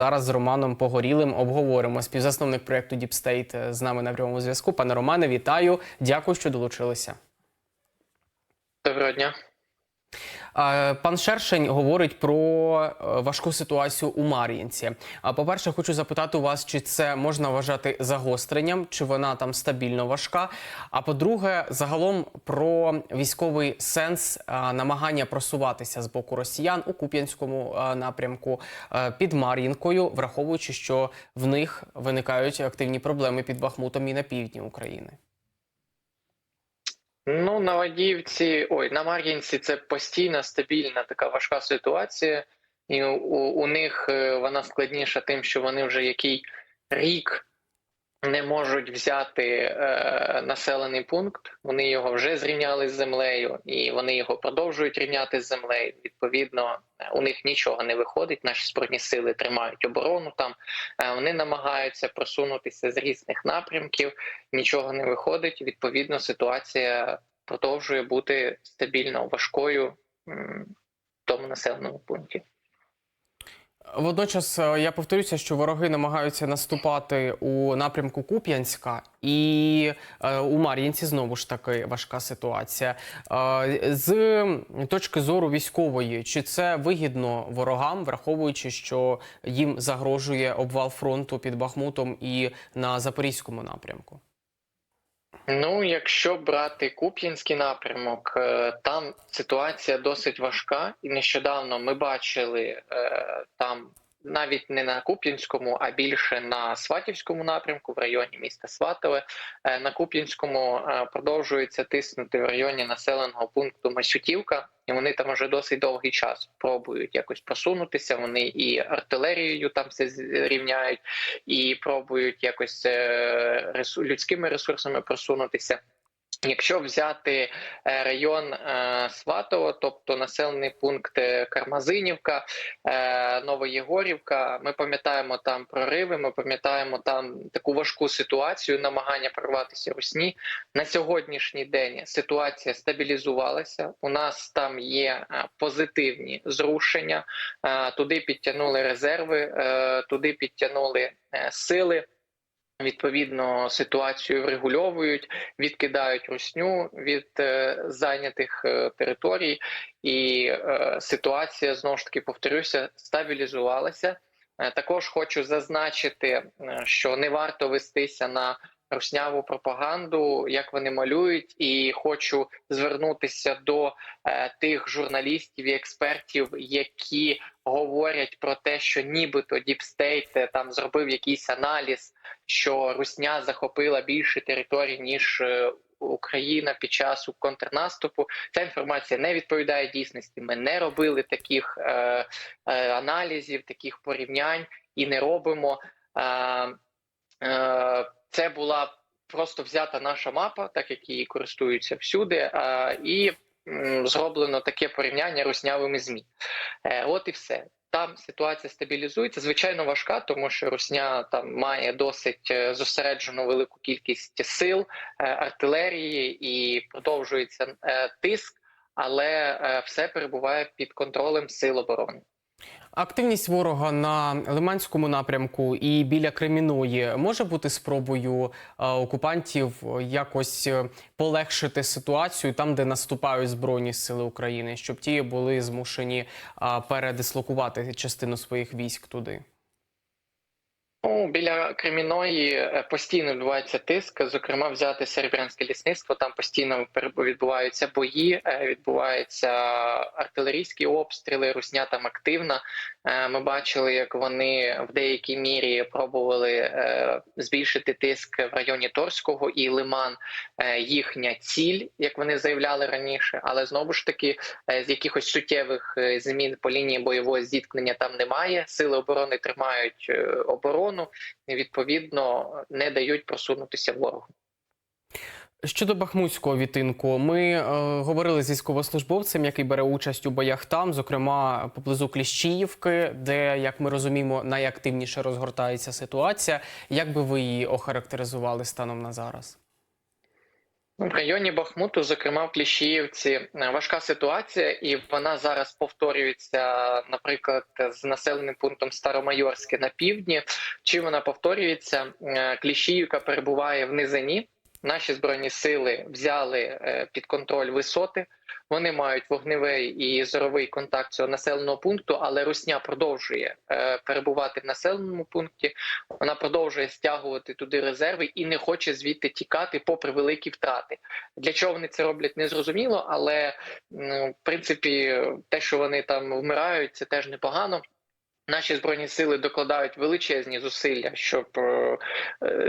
Зараз з Романом Погорілим обговоримо співзасновник проєкту State з нами на прямому зв'язку. Пане Романе, вітаю. Дякую, що долучилися. Доброго дня. Пан Шершень говорить про е, важку ситуацію у Мар'їнці. А по-перше, хочу запитати у вас, чи це можна вважати загостренням, чи вона там стабільно важка. А по-друге, загалом про військовий сенс намагання просуватися з боку росіян у Куп'янському напрямку під Мар'їнкою, враховуючи, що в них виникають активні проблеми під Бахмутом і на півдні України. Ну, на Вадіївці, ой, на Мар'їнці це постійна, стабільна така важка ситуація, і у, у них е, вона складніша тим, що вони вже який рік не можуть взяти е, населений пункт. Вони його вже зрівняли з землею, і вони його продовжують рівняти з землею. Відповідно, е, у них нічого не виходить. Наші збройні сили тримають оборону там. Е, вони намагаються просунутися з різних напрямків. Нічого не виходить. Відповідно, ситуація продовжує бути стабільно важкою в тому населеному пункті. Водночас е, я повторюся, що вороги намагаються наступати у напрямку Куп'янська, і е, у Мар'їнці знову ж таки важка ситуація. Е, з точки зору військової, чи це вигідно ворогам, враховуючи, що їм загрожує обвал фронту під Бахмутом і на Запорізькому напрямку? Ну, якщо брати Куп'янський напрямок, е, там ситуація досить важка, і нещодавно ми бачили е, там навіть не на Куп'янському, а більше на Сватівському напрямку, в районі міста Сватове. Е, На Куп'янському е, продовжується тиснути в районі населеного пункту Масютівка, і вони там вже досить довгий час пробують якось просунутися. Вони і артилерією там все зрівняють, і пробують якось е, людськими ресурсами просунутися. Якщо взяти е, район е, Сватово, тобто населений пункт е, Кармазинівка, Новоєгорівка, ми пам'ятаємо там прориви, ми пам'ятаємо там таку важку ситуацію, намагання прорватися Русні. На сьогоднішній день ситуація стабілізувалася. У нас там є позитивні зрушення. Туди підтягнули резерви, туди підтягнули сили. Відповідно, ситуацію врегульовують, відкидають русню від е, зайнятих е, територій, і е, ситуація знову ж таки повторюся, стабілізувалася. Також хочу зазначити, що не варто вестися на русняву пропаганду, як вони малюють, і хочу звернутися до е, тих журналістів і експертів, які говорять про те, що нібито Діпстейт там зробив якийсь аналіз, що Русня захопила більше територій ніж е, Україна під час контрнаступу. Ця інформація не відповідає дійсності. Ми не робили таких е, е, аналізів, таких порівнянь і не робимо. Е, е, це була просто взята наша мапа, так як її користуються всюди, і зроблено таке порівняння руснявими змі. Е, От і все. Там ситуація стабілізується. Звичайно, важка, тому що Русня там має досить е, зосереджену велику кількість сил, е, артилерії і продовжується тиск, але все перебуває під контролем сил оборони. Активність ворога на Лиманському напрямку і біля Креміної може бути спробою е, окупантів якось е, полегшити ситуацію там, де наступають збройні сили України, щоб ті були змушені е, передислокувати частину своїх військ туди. Ну, біля Креміної е, постійно відбувається тиск. Зокрема, взяти серебрянське лісництво. Там постійно відбуваються бої, е, відбуваються артилерійські обстріли. Русня там активна. Е, Ми бачили, як вони в деякій мірі пробували збільшити тиск в районі Торського і Лиман. Їхня ціль, як вони заявляли раніше, але знову ж таки з якихось суттєвих змін по лінії бойового зіткнення там немає. Сили оборони тримають оборону і відповідно не дають просунутися ворогу. Щодо бахмутського відтинку, ми е, говорили з військовослужбовцем, який бере участь у боях там, зокрема поблизу Кліщіївки, де, як ми розуміємо, найактивніше розгортається ситуація. Як би ви її охарактеризували станом на зараз? В районі Бахмуту, зокрема в Кліщіївці, е, важка ситуація, і вона зараз повторюється, наприклад, з населеним пунктом Старомайорське на півдні. Чим вона повторюється? Е, Кліщіївка перебуває в низині. Наші збройні сили взяли е, під контроль висоти. Вони мають вогневий і зоровий контакт цього населеного пункту, але Русня продовжує е, перебувати в населеному пункті. Вона продовжує стягувати туди резерви і не хоче звідти тікати, попри великі втрати. Для чого вони це роблять, не зрозуміло, але в принципі, те, що вони там вмирають, це теж непогано. Наші збройні сили докладають величезні зусилля, щоб е,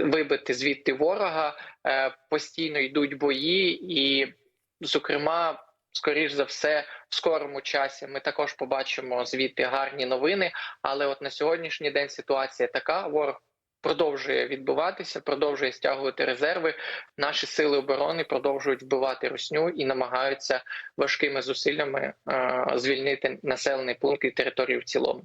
вибити звідти ворога. Е, Постійно йдуть бої, і, зокрема, скоріш за все, в скорому часі ми також побачимо звідти гарні новини. Але от на сьогоднішній день ситуація така: ворог продовжує відбуватися, продовжує стягувати резерви. Наші сили оборони продовжують вбивати русню і намагаються важкими зусиллями е, звільнити населений пункт і територію в цілому.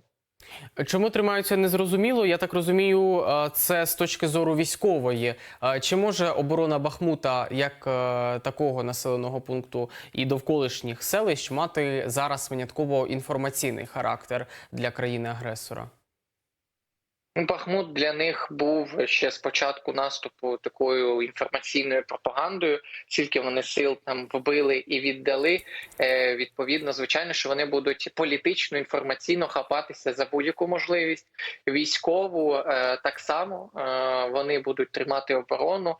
Чому тримаються незрозуміло? Я так розумію, е, це з точки зору військової. Е, Чи може оборона Бахмута як е, такого населеного пункту і довколишніх селищ мати зараз винятково інформаційний характер для країни-агресора? Бахмут для них був ще з початку наступу такою інформаційною пропагандою. Скільки вони сил там вбили і віддали. Е, відповідно, звичайно, що вони будуть політично інформаційно хапатися за будь-яку можливість. Військову е, так само е, вони будуть тримати оборону.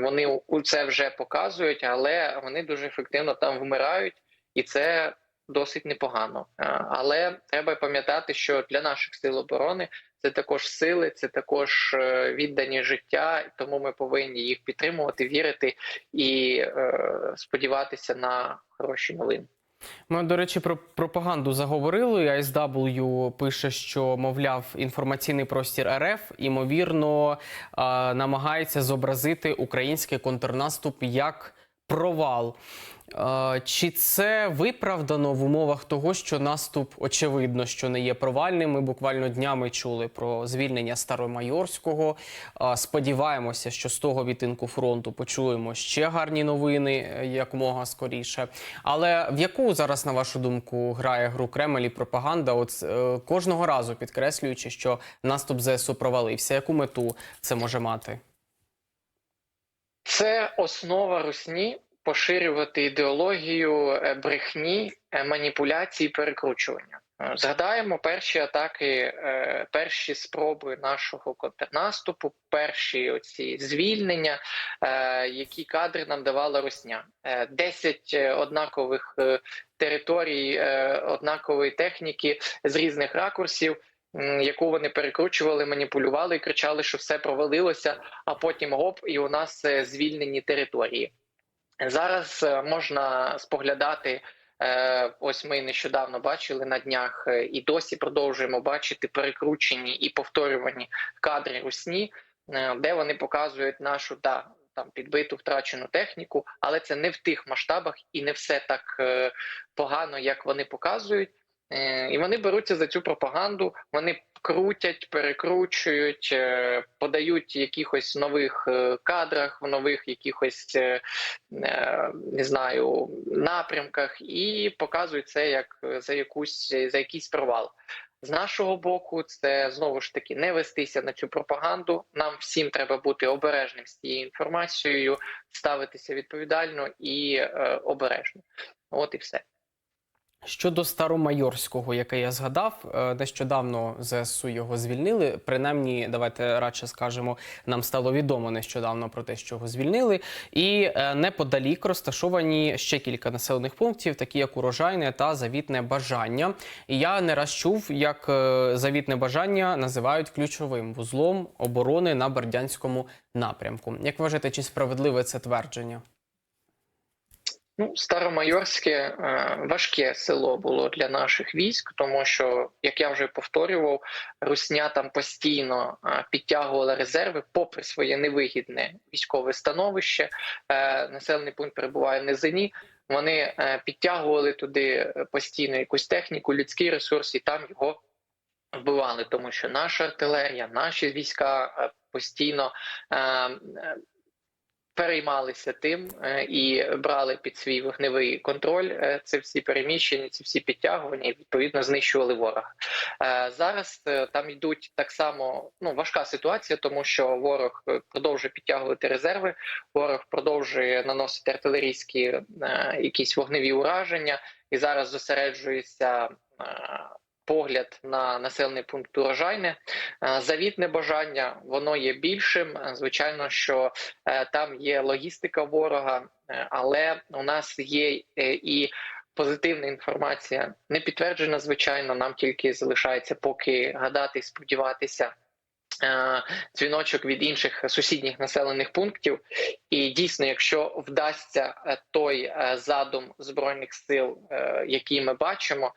Вони це вже показують, але вони дуже ефективно там вмирають, і це досить непогано. Але треба пам'ятати, що для наших сил оборони це також сили, це також е, віддані життя, тому ми повинні їх підтримувати, вірити і е, сподіватися на хороші новини. Ми, до речі, про пропаганду заговорили. ISW пише, що, мовляв, інформаційний простір РФ ймовірно а, намагається зобразити український контрнаступ як провал. Чи це виправдано в умовах того, що наступ очевидно, що не є провальним? Ми буквально днями чули про звільнення Старомайорського. Сподіваємося, що з того відтинку фронту почуємо ще гарні новини е, якомога скоріше. Але в яку зараз, на вашу думку, грає гру Кремль і пропаганда? От е, кожного разу підкреслюючи, що наступ ЗСУ провалився. Яку мету це може мати? Це основа русні поширювати ідеологію е, брехні, е, маніпуляції, перекручування. Е, Згадаємо перші атаки, перші спроби нашого контрнаступу, перші оці звільнення, які кадри нам давала Русня. 10 однакових територій, однакової техніки з різних ракурсів. Яку вони перекручували, маніпулювали і кричали, що все провалилося, а потім гоп, і у нас е, звільнені території. Зараз е, можна споглядати. е, Ось ми нещодавно бачили на днях і досі продовжуємо бачити перекручені і повторювані кадри русні, де вони показують нашу да, там підбиту втрачену техніку, але це не в тих масштабах і не все так погано, як вони показують. Е, І вони беруться за цю пропаганду. Вони крутять, перекручують, е, подають якихось нових е, кадрах, в нових якихось не знаю напрямках, і показують це як за якусь за якийсь провал. З нашого боку, це знову ж таки не вестися на цю пропаганду. Нам всім треба бути обережним з цією інформацією, ставитися відповідально і е, обережно. От і все. Щодо Старомайорського, яке я згадав, е, нещодавно ЗСУ його звільнили. Принаймні, давайте радше скажемо, нам стало відомо нещодавно про те, що його звільнили. І е, неподалік розташовані ще кілька населених пунктів, такі як урожайне та завітне бажання. І я не раз чув, як е, завітне бажання називають ключовим вузлом оборони на Бердянському напрямку. Як вважаєте, чи справедливе це твердження? Ну, Старомайорське е, важке село було для наших військ, тому що, як я вже повторював, Русня там постійно е, підтягувала резерви, попри своє невигідне військове становище. Е, Населений пункт перебуває в низині. Вони підтягували туди постійно якусь техніку, людський ресурс, і там його вбивали, тому що наша артилерія, наші війська постійно. Переймалися тим е, і брали під свій вогневий контроль е, це всі переміщення, ці всі підтягування, і відповідно знищували ворога. Е, Зараз там йдуть так само ну важка ситуація, тому що ворог продовжує підтягувати резерви, ворог продовжує наносити артилерійські якісь вогневі ураження, і зараз зосереджується. Погляд на населений пункт урожайне Е, завітне бажання, воно є більшим. Е, Звичайно, що е, там є логістика ворога, але у нас є і позитивна інформація, не підтверджена. Звичайно, нам тільки залишається поки гадати сподіватися. Е, Дзвіночок від інших сусідніх населених пунктів, і дійсно, якщо вдасться е, той е, задум збройних сил, який ми бачимо,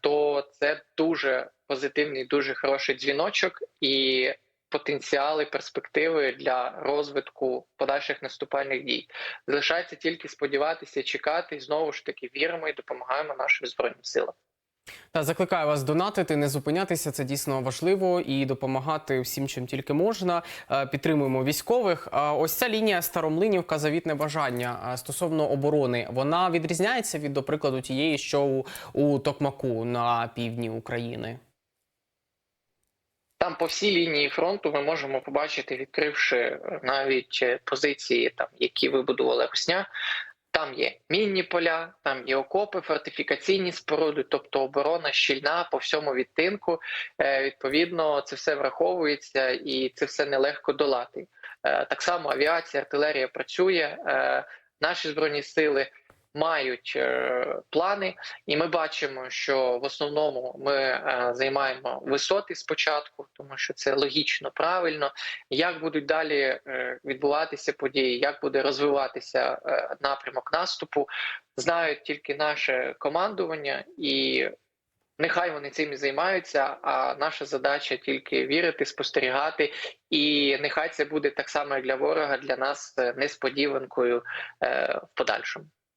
то це дуже позитивний, дуже хороший дзвіночок і потенціали, перспективи для розвитку подальших наступальних дій. Залишається тільки сподіватися, чекати знову ж таки віримо і допомагаємо нашим збройним силам. Та закликаю вас донатити, не зупинятися. Це дійсно важливо і допомагати всім, чим тільки можна. Е, Підтримуємо військових. Ось ця лінія Старомлинівка завітне бажання стосовно оборони. Вона відрізняється від, до прикладу, тієї, що у, у Токмаку на півдні України. Там по всій лінії фронту ми можемо побачити, відкривши навіть е, позиції, там які вибудувала Русня. Там є мінні поля, там є окопи, фортифікаційні споруди, тобто оборона щільна по всьому відтинку. Е, Відповідно, це все враховується і це все нелегко долати. Е, Так само авіація, артилерія працює. Е, Наші збройні сили мають е, плани, і ми бачимо, що в основному ми е, займаємо висоти спочатку, тому що це логічно, правильно. Як будуть далі е, відбуватися події, як буде розвиватися напрямок наступу, знають тільки наше командування і. Нехай вони цим і займаються, а наша задача тільки вірити, спостерігати, і нехай це буде так само як для ворога, для нас несподіванкою в подальшому.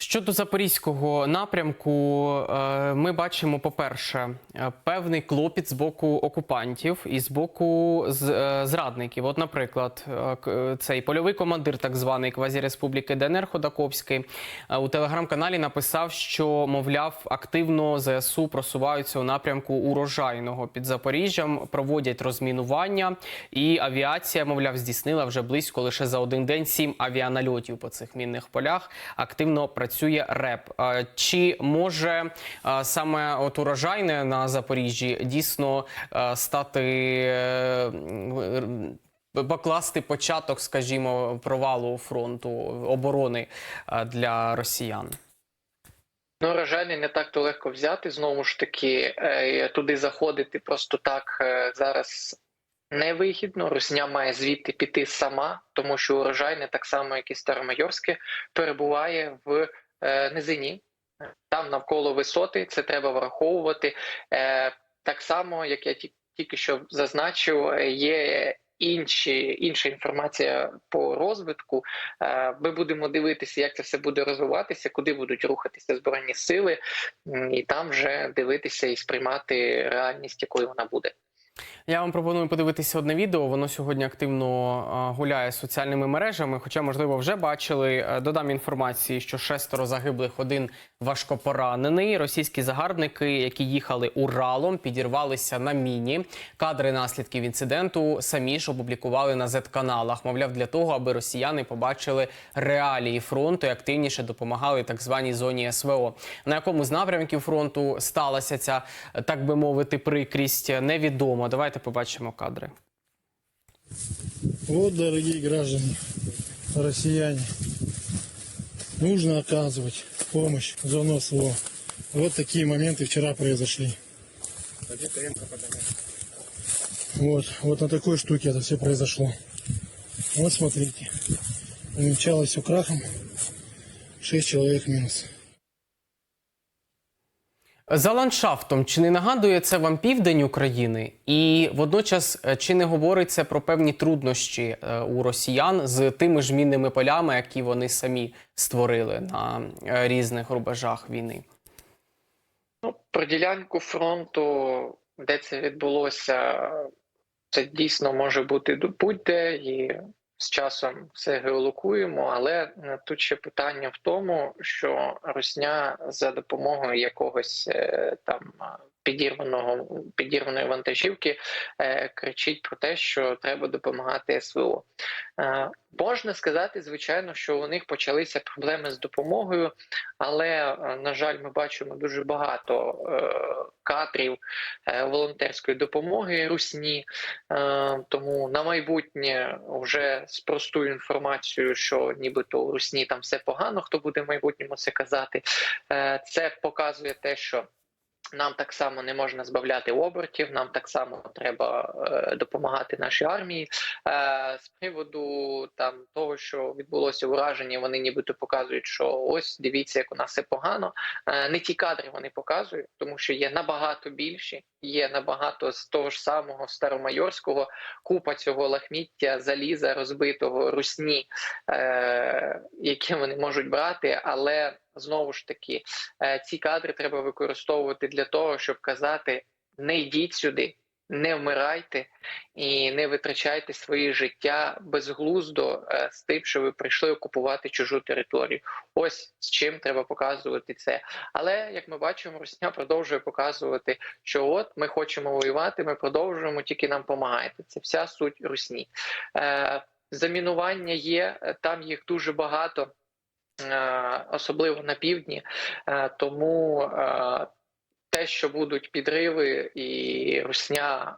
Щодо запорізького напрямку, е, ми бачимо, по-перше, е, певний клопіт з боку окупантів і з боку е, зрадників. От, наприклад, цей польовий командир, так званий квазіреспубліки ДНР Ходаковський, у телеграм-каналі написав, що мовляв активно ЗСУ просуваються у напрямку урожайного під Запоріжжям, проводять розмінування, і авіація, мовляв, здійснила вже близько лише за один день сім авіанальотів по цих мінних полях. Активно працює РЕП. Чи може саме от урожайне на Запоріжжі дійсно стати е, покласти початок, скажімо, провалу фронту оборони для росіян? Ну, рожайний не так то легко взяти. Знову ж таки, е, туди заходити просто так е, зараз невигідно. Русня має звідти піти сама, тому що урожайне, так само як і Старомайорське, перебуває в е, низині. Там навколо висоти, це треба враховувати. Е, Так само, як я тільки що зазначив, є інші, інша інформація по розвитку. Е, Ми будемо дивитися, як це все буде розвиватися, куди будуть рухатися збройні сили, і там вже дивитися і сприймати реальність, якою вона буде. Я вам пропоную подивитися одне відео. Воно сьогодні активно гуляє соціальними мережами. Хоча, можливо, вже бачили. Е, Додам інформації, що шестеро загиблих, один важкопоранений. Російські загарбники, які їхали Уралом, підірвалися на міні. Кадри наслідків інциденту самі ж опублікували на Z-каналах. Мовляв, для того, аби росіяни побачили реалії фронту і активніше допомагали так званій зоні СВО. На якому з напрямків фронту сталася ця, так би мовити, прикрість, невідомо. Давайте побачимо кадри. Вот, дорогие граждане, россияне, нужно оказывать помощь в зону СВО. Вот такие моменты вчера произошли. Вот, вот на такой штуке это все произошло. Вот смотрите, увенчалось все крахом, 6 человек минус. За ландшафтом чи не нагадує це вам південь України? І водночас е, чи не говориться про певні труднощі е, у росіян з тими ж мінними полями, які вони самі створили на е, різних рубежах війни? Ну, про ділянку фронту, де це відбулося, це дійсно може бути будь-де, і з часом все геолокуємо, але е, тут ще питання в тому, що Росня за допомогою якогось е, там підірваного підірваної вантажівки е, кричить про те, що треба допомагати СВО. Е, можна сказати, звичайно, що у них почалися проблеми з допомогою, але е, на жаль, ми бачимо дуже багато е, кадрів е, волонтерської допомоги русні. Е, Тому на майбутнє вже спростую інформацію, що нібито у русні там все погано. Хто буде в майбутньому це казати? Е, Це показує те, що. Нам так само не можна збавляти обертів, нам так само треба е, допомагати нашій армії. Е, з приводу там того, що відбулося ураження, вони нібито показують, що ось дивіться, як у нас все погано. Е, не ті кадри вони показують, тому що є набагато більші, є набагато з того ж самого старомайорського купа цього лахміття, заліза розбитого русні, е, які вони можуть брати, але знову ж таки е, ці кадри треба використовувати для того, щоб казати: не йдіть сюди, не вмирайте і не витрачайте своє життя безглуздо е, з тим, що ви прийшли окупувати чужу територію. Ось з чим треба показувати це. Але як ми бачимо, Русня продовжує показувати, що от ми хочемо воювати, ми продовжуємо, тільки нам допомагайте. Це вся суть русні. Е, замінування є, там їх дуже багато. Е, особливо на півдні, Е, тому е, те, що будуть підриви і русня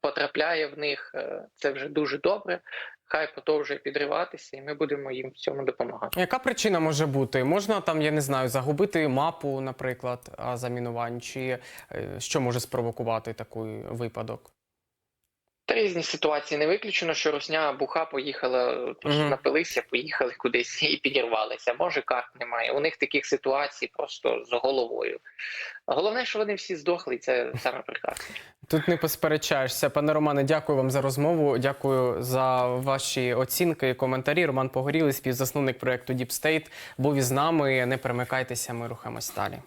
потрапляє в них, це вже дуже добре. Хай продовжує підриватися, і ми будемо їм в цьому допомагати. Яка причина може бути? Можна там, я не знаю, загубити мапу, наприклад, замінувань, чи що може спровокувати такий випадок? Різні ситуації не виключено, що русня буха поїхала, просто Мгм. напилися, поїхали кудись і підірвалися. Може, карт немає. У них таких ситуацій просто з головою. Головне, що вони всі здохли, і це саме прекрасно. Тут не посперечаєшся. Пане Романе, дякую вам за розмову. Дякую за ваші оцінки і коментарі. Роман Погорілий, співзасновник проекту Deep State, був із нами. Не перемикайтеся, ми рухаємось далі.